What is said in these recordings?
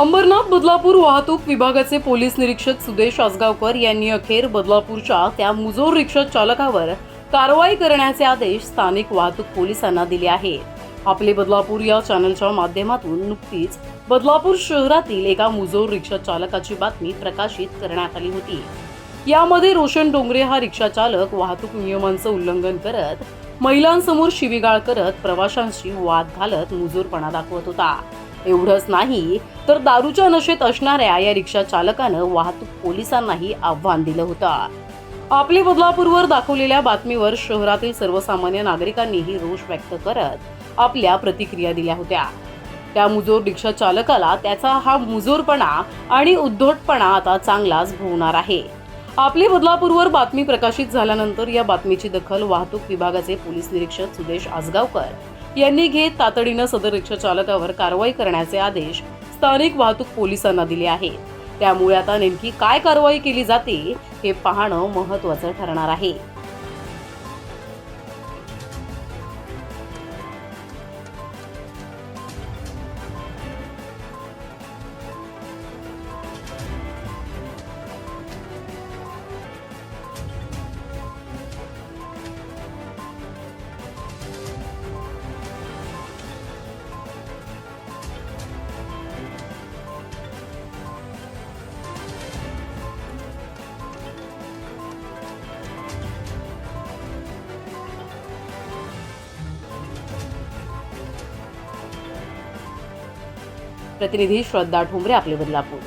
अंबरनाथ बदलापूर वाहतूक विभागाचे पोलीस निरीक्षक सुदेश आसगावकर यांनी अखेर बदलापूरच्या त्या मुजोर रिक्षा चालकावर कारवाई करण्याचे आदेश स्थानिक वाहतूक पोलिसांना दिले आहेत आपले बदलापूर या चॅनलच्या माध्यमातून नुकतीच बदलापूर शहरातील एका मुजोर रिक्षा चालकाची बातमी प्रकाशित करण्यात आली होती. यामध्ये रोशन डोंगरे हा रिक्षा चालक वाहतूक नियमांचं उल्लंघन करत महिलांसमोर शिवीगाळ करत प्रवाशांशी वाद घालत मुजोरपणा दाखवत होता. एवढंच नाही तर दारूच्या नशेत असणाऱ्या या रिक्षा चालकानं वाहतूक पोलिसांनाही आव्हान दिलं होतं. आपली बदलापूरवर दाखवलेल्या बातमीवर शहरातील सर्वसामान्य नागरिकांनीही रोष व्यक्त करत आपल्या प्रतिक्रिया दिल्या होत्या. त्या मुजोर रिक्षा चालकाला त्याचा हा मुजोरपणा आणि उद्धटपणा आता चांगलाच भोवणार आहे. आपली बदलापूरवर बातमी प्रकाशित झाल्यानंतर या बातमीची दखल वाहतूक विभागाचे पोलीस निरीक्षक सुदेश आजगावकर यांनी घेत तातडीनं सदर रिक्षा चालकावर कारवाई करण्याचे आदेश स्थानिक वाहतूक पोलिसांना दिले आहेत. त्यामुळे आता नेमकी काय कारवाई केली जाते हे पाहणं महत्वाचं ठरणार आहे. प्रतिनिधी श्रद्धा ठोंबरे आपले बदलापूर.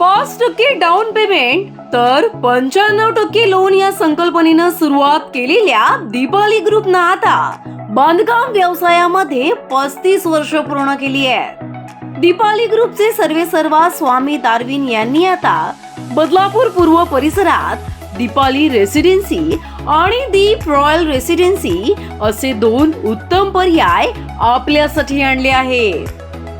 पाच टक्के डाऊन पेमेंट तर पंच्याण्णव टक्के लोन या संकल्पनेनं सुरुवात केलेल्या दीपाली ग्रुपनं आता बांधकाम व्यवसायामध्ये पस्तीस वर्ष पूर्ण केली आहे दीपाली ग्रुपचे सर्वे सर्वा स्वामी दार्विन यांनी आता बदलापूर पूर्व परिसरात दीपाली रेसिडेन्सी आणि दीप रॉयल रेसिडेन्सी असे दोन उत्तम पर्याय आपल्यासाठी आणले आहेत.